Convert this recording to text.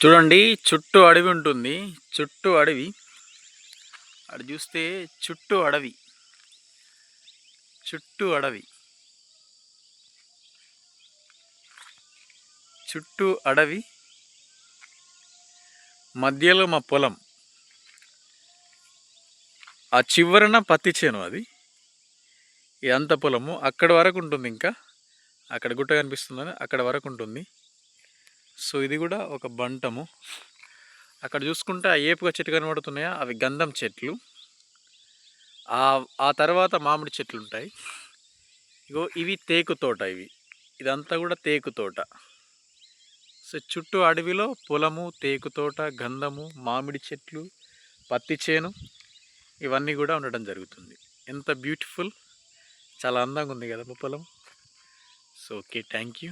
చూడండి చుట్టూ అడవి ఉంటుంది. చుట్టూ అడవి. అటు చూస్తే చుట్టూ అడవి. చుట్టూ అడవి. చుట్టూ అడవి. మధ్యలో మా పొలం. ఆ చివరన పత్తి చేను అది. ఇదంత పొలము. అక్కడ వరకు ఉంటుంది ఇంకా. అక్కడ గుట్ట కనిపిస్తుందని అక్కడ వరకు ఉంటుంది. సో ఇది కూడా ఒక బంటము. అక్కడ చూసుకుంటే ఆ ఏపుగా చెట్టు కనబడుతున్నాయా? అవి గంధం చెట్లు. ఆ తర్వాత మామిడి చెట్లు ఉంటాయి. ఇగో ఇవి తేకు తోట ఇవి. ఇదంతా కూడా తేకు తోట. సో చుట్టూ అడవిలో పొలము తేకు తోట గంధము మామిడి చెట్లు పత్తి చేను ఇవన్నీ కూడా ఉండడం జరుగుతుంది. ఎంత బ్యూటిఫుల్! చాలా అందంగా ఉంది కదా మా పొలం. So okay thank you.